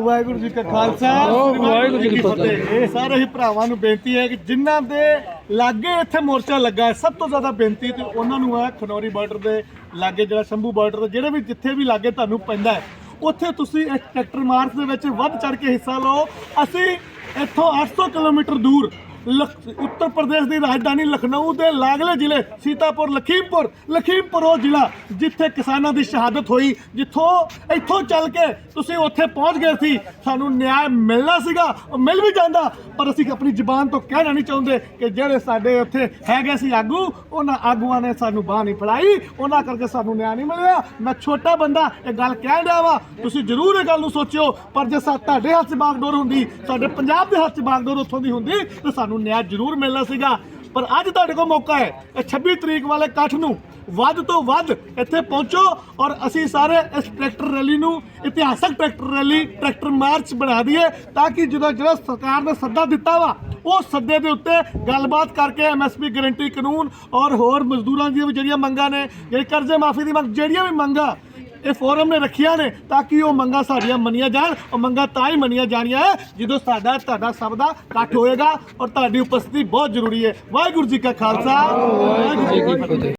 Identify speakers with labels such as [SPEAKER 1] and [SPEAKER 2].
[SPEAKER 1] ਵਾਹਿਗੁਰੂ ਜੀ ਕਾ ਖਾਲਸਾ ਵਾਹਿਗੁਰੂ ਜੀ ਕੀ ਫਤਿਹ। ਇਹ ਸਾਰੇ ਹੀ ਭਰਾਵਾਂ ਨੂੰ ਬੇਨਤੀ ਹੈ ਕਿ ਜਿਨ੍ਹਾਂ ਦੇ ਲਾਗੇ ਇੱਥੇ ਮੋਰਚਾ ਲੱਗਾ ਹੈ ਸਭ ਤੋਂ ਜ਼ਿਆਦਾ ਬੇਨਤੀ ਤੇ ਉਹਨਾਂ ਨੂੰ ਹੈ ਖਨੌਰੀ ਬਾਰਡਰ ਦੇ ਲਾਗੇ ਜਿਹੜਾ ਸ਼ੰਭੂ ਬਾਰਡਰ ਜਿਹੜੇ ਵੀ ਜਿੱਥੇ ਵੀ ਲਾਗੇ ਤੁਹਾਨੂੰ ਪੈਂਦਾ ਹੈ ਉੱਥੇ ਤੁਸੀਂ ਇਸ ਟਰੈਕਟਰ ਮਾਰਚ ਦੇ ਵਿੱਚ ਵੱਧ ਚੜ ਕੇ ਹਿੱਸਾ ਲਓ। ਅਸੀਂ ਇੱਥੋਂ 800 ਕਿਲੋਮੀਟਰ ਦੂਰ ਉੱਤਰ ਪ੍ਰਦੇਸ਼ ਦੀ ਰਾਜਧਾਨੀ ਲਖਨਊ ਦੇ ਲਾਗਲੇ ਜ਼ਿਲ੍ਹੇ ਸੀਤਾਪੁਰ, ਲਖੀਮਪੁਰ। ਲਖੀਮਪੁਰ ਉਹ ਜ਼ਿਲ੍ਹਾ ਜਿੱਥੇ ਕਿਸਾਨਾਂ ਦੀ ਸ਼ਹਾਦਤ ਹੋਈ, ਜਿੱਥੋਂ ਇੱਥੋਂ ਚੱਲ ਕੇ ਤੁਸੀਂ ਉੱਥੇ ਪਹੁੰਚ ਗਏ ਸੀ। ਸਾਨੂੰ ਨਿਆਂ ਮਿਲਣਾ ਸੀਗਾ, ਉਹ ਮਿਲ ਵੀ ਜਾਂਦਾ, ਪਰ ਅਸੀਂ ਆਪਣੀ ਜ਼ੁਬਾਨ ਤੋਂ ਕਹਿਣਾ ਨਹੀਂ ਚਾਹੁੰਦੇ ਕਿ ਜਿਹੜੇ ਸਾਡੇ ਉੱਥੇ ਹੈਗੇ ਸੀ ਆਗੂ, ਉਹਨਾਂ ਆਗੂਆਂ ਨੇ ਸਾਨੂੰ ਬਾਹ ਨਹੀਂ ਫੜਾਈ, ਉਹਨਾਂ ਕਰਕੇ ਸਾਨੂੰ ਨਿਆਂ ਨਹੀਂ ਮਿਲਿਆ। ਮੈਂ ਛੋਟਾ ਬੰਦਾ, ਇਹ ਗੱਲ ਕਹਿ ਰਿਹਾ ਵਾ, ਤੁਸੀਂ ਜ਼ਰੂਰ ਇਹ ਗੱਲ ਨੂੰ ਸੋਚਿਓ, ਪਰ ਜੇ ਸਾ ਤੁਹਾਡੇ ਹੱਥ 'ਚ ਬਾਗਡੋਰ ਹੁੰਦੀ, ਸਾਡੇ ਪੰਜਾਬ ਦੇ ਹੱਥ 'ਚ ਬਾਗਡੋਰ ਉੱਥੋਂ ਦੀ ਹੁੰਦੀ, ਤਾਂ ਸਾਨੂੰ ਨਿਆਂ ਜ਼ਰੂਰ ਮਿਲਣਾ ਸੀਗਾ। ਪਰ ਅੱਜ ਤੁਹਾਡੇ ਕੋਲ ਮੌਕਾ ਹੈ। ਇਹ 26 ਤਰੀਕ ਵਾਲੇ ਇਕੱਠ ਨੂੰ ਵੱਧ ਤੋਂ ਵੱਧ ਇੱਥੇ ਪਹੁੰਚੋ ਔਰ ਅਸੀਂ ਸਾਰੇ ਇਸ ਟਰੈਕਟਰ ਰੈਲੀ ਨੂੰ ਇਤਿਹਾਸਕ ਟਰੈਕਟਰ ਰੈਲੀ, ਟਰੈਕਟਰ ਮਾਰਚ ਬਣਾ ਦਈਏ ਤਾਂ ਕਿ ਜਦੋਂ ਜਿਹੜਾ ਸਰਕਾਰ ਨੇ ਸੱਦਾ ਦਿੱਤਾ ਵਾ, ਉਹ ਸੱਦੇ ਦੇ ਉੱਤੇ ਗੱਲਬਾਤ ਕਰਕੇ ਐਮਐਸਪੀ ਗਾਰੰਟੀ ਕਾਨੂੰਨ ਔਰ ਹੋਰ ਮਜ਼ਦੂਰਾਂ ਦੀਆਂ ਵੀ ਜਿਹੜੀਆਂ ਮੰਗਾਂ ਨੇ, ਜਿਹੜੀ ਕਰਜ਼ੇ ਮਾਫੀ ਦੀ ਮੰਗ, ਜਿਹੜੀਆਂ ਵੀ ਮੰਗਾਂ ਇਹ ਫੋਰਮ ਨੇ ਰੱਖੀਆਂ ਨੇ ਤਾਂ ਕਿ ਉਹ ਮੰਗਾਂ ਸਾਡੀਆਂ ਮੰਨੀਆਂ ਜਾਣ, ਉਹ ਮੰਗਾਂ ਤਾਂ ਹੀ ਮੰਨੀਆਂ ਜਾਣੀਆਂ ਹੈ ਜਦੋਂ ਸਾਡਾ, ਤੁਹਾਡਾ ਸਭ ਦਾ ਇਕੱਠ ਹੋਏਗਾ ਔਰ ਤੁਹਾਡੀ ਉਪਸਥਿਤੀ ਬਹੁਤ ਜ਼ਰੂਰੀ ਹੈ ਵਾਹਿਗੁਰੂ ਜੀ ਕਾ ਖਾਲਸਾ, ਵਾਹਿਗੁਰੂ ਜੀ ਕੀ ਫਤਿਹ।